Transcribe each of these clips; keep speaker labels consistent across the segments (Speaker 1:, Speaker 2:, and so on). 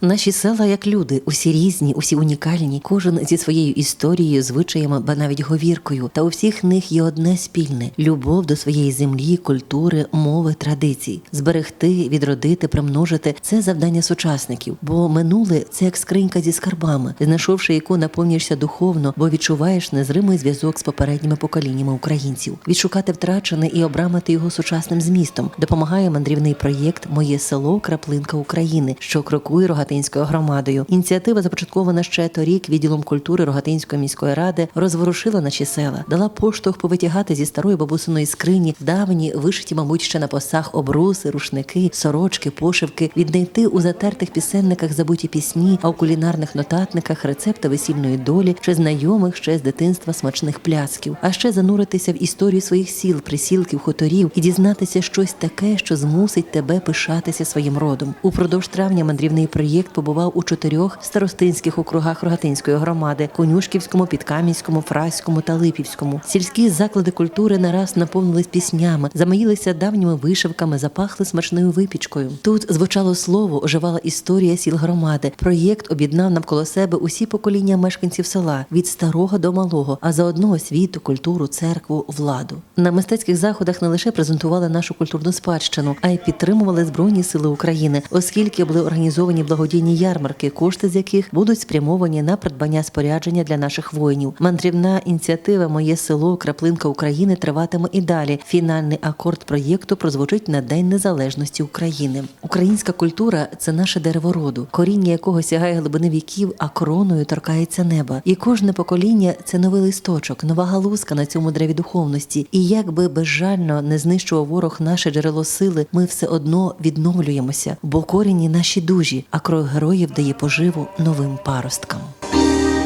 Speaker 1: Наші села як люди, усі різні, усі унікальні, кожен зі своєю історією, звичаями, ба навіть говіркою. Та у всіх них є одне спільне любов до своєї землі, культури, мови, традицій. Зберегти, відродити, примножити це завдання сучасників. Бо минуле це як скринька зі скарбами, знайшовши яку наповнюєшся духовно, бо відчуваєш незримий зв'язок з попередніми поколіннями українців. Відшукати втрачене і обрамити його сучасним змістом допомагає мандрівний проєкт Моє село Краплинка України, що крокує Рогатинською громадою. Ініціатива започаткована ще торік відділом культури Рогатинської міської ради розворушила наші села, дала поштовх повитягати зі старої бабусиної скрині давні, вишиті, мабуть, ще на посах обруси, рушники, сорочки, пошивки, віднайти у затертих пісенниках забуті пісні, а у кулінарних нотатниках рецепти весільної долі чи знайомих ще з дитинства смачних плясків, а ще зануритися в історію своїх сіл, присілків, хуторів і дізнатися щось таке, що змусить тебе пишатися своїм родом. Упродовж травня мандрівний проєкт побував у чотирьох старостинських округах Рогатинської громади: Конюшківському, Підкам'янському, Фраському та Липівському. Сільські заклади культури нараз наповнились піснями, замаїлися давніми вишивками, запахли смачною випічкою. Тут звучало слово, оживала історія сіл громади. Проєкт об'єднав навколо себе усі покоління мешканців села від старого до малого, а заодно освіту, культуру, церкву, владу. На мистецьких заходах не лише презентували нашу культурну спадщину, а й підтримували збройні сили України, оскільки були організовані благодійні ярмарки, кошти з яких будуть спрямовані на придбання спорядження для наших воїнів. Мандрівна ініціатива Моє село Краплинка України триватиме і далі. Фінальний акорд проєкту прозвучить на День Незалежності України. Українська культура це наше дерево роду, коріння якого сягає глибини віків, а короною торкається неба. І кожне покоління це новий листочок, нова галузка на цьому древі духовності. І як би безжально не знищував ворог наше джерело сили, ми все одно відновлюємося, бо корінні наші дужі, а крой героїв дає поживу новим паросткам.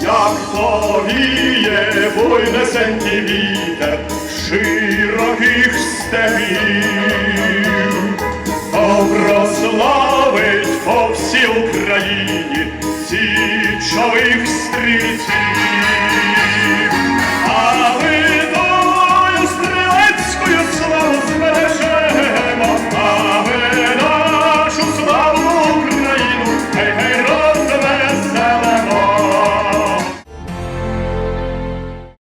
Speaker 2: Як повіє буйнесенький вітер широких степів, то прославить по всій Україні січових стрільців.